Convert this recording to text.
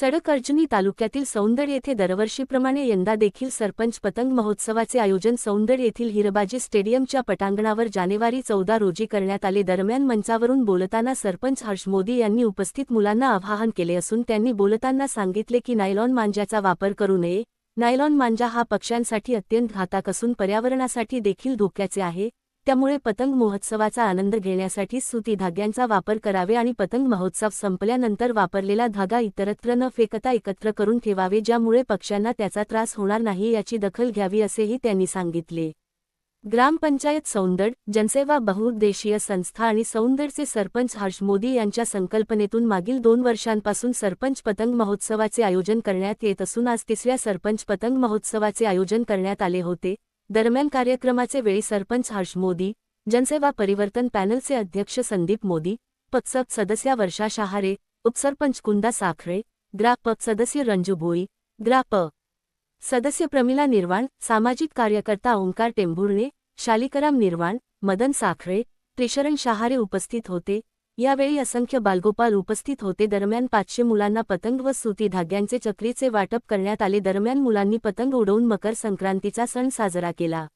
सडक अर्जुनी तालुक्यातील सौंदर्य येथे दरवर्षीप्रमाणे यंदा देखील सरपंच पतंग महोत्सवाचे आयोजन सौंदर येथील हिरबाजी स्टेडियमच्या पटांगणावर जानेवारी चौदा रोजी करण्यात आले. दरम्यान मंचावरून बोलताना सरपंच हर्ष मोदी यांनी उपस्थित मुलांना आवाहन केले असून त्यांनी बोलताना सांगितले की नायलॉन मांजाचा वापर करू नये. नायलॉन मांजा हा पक्ष्यांसाठी अत्यंत घातक असून पर्यावरणासाठी देखील धोक्याचे आहे. त्यामुळे पतंग महोत्सवाचा आनंद घेण्यासाठी सुती धाग्यांचा वापर करावे आणि पतंग महोत्सव संपल्यानंतर वापरलेला धागा इतरत्र न फेकता एकत्र करून ठेवावे ज्यामुळे पक्ष्यांना त्याचा त्रास होणार नाही याची दखल घ्यावी असेही त्यांनी सांगितले. ग्रामपंचायत सौंदड जनसेवा बहुउद्देशीय संस्था आणि सौंदडचे सरपंच हर्ष मोदी यांच्या संकल्पनेतून मागील दोन वर्षांपासून सरपंच पतंग महोत्सवाचे आयोजन करण्यात येत असून आज तिसऱ्या सरपंच पतंग महोत्सवाचे आयोजन करण्यात आले होते. दरम्यान कार्यक्रमाचे वेळी सरपंच हर्ष मोदी जनसेवा परिवर्तन पॅनलचे अध्यक्ष संदीप मोदी पक्षप सदस्या वर्षा शहारे उपसरपंच कुंदा साखरे ग्राप सदस्य रंजू भोई ग्राप सदस्य प्रमिला निर्वाण सामाजिक कार्यकर्ता ओंकार टेंभुर्णे शालिकराम निर्वाण मदन साखरे त्रिशरण शहारे उपस्थित होते. यावेळी असंख्य बालगोपाल उपस्थित होते. दरम्यान पाचशे मुलांना पतंग व सुती धाग्यांचे चक्रीचे वाटप करण्यात आले. दरम्यान मुलांनी पतंग उडवून मकर संक्रांतीचा सण साजरा केला.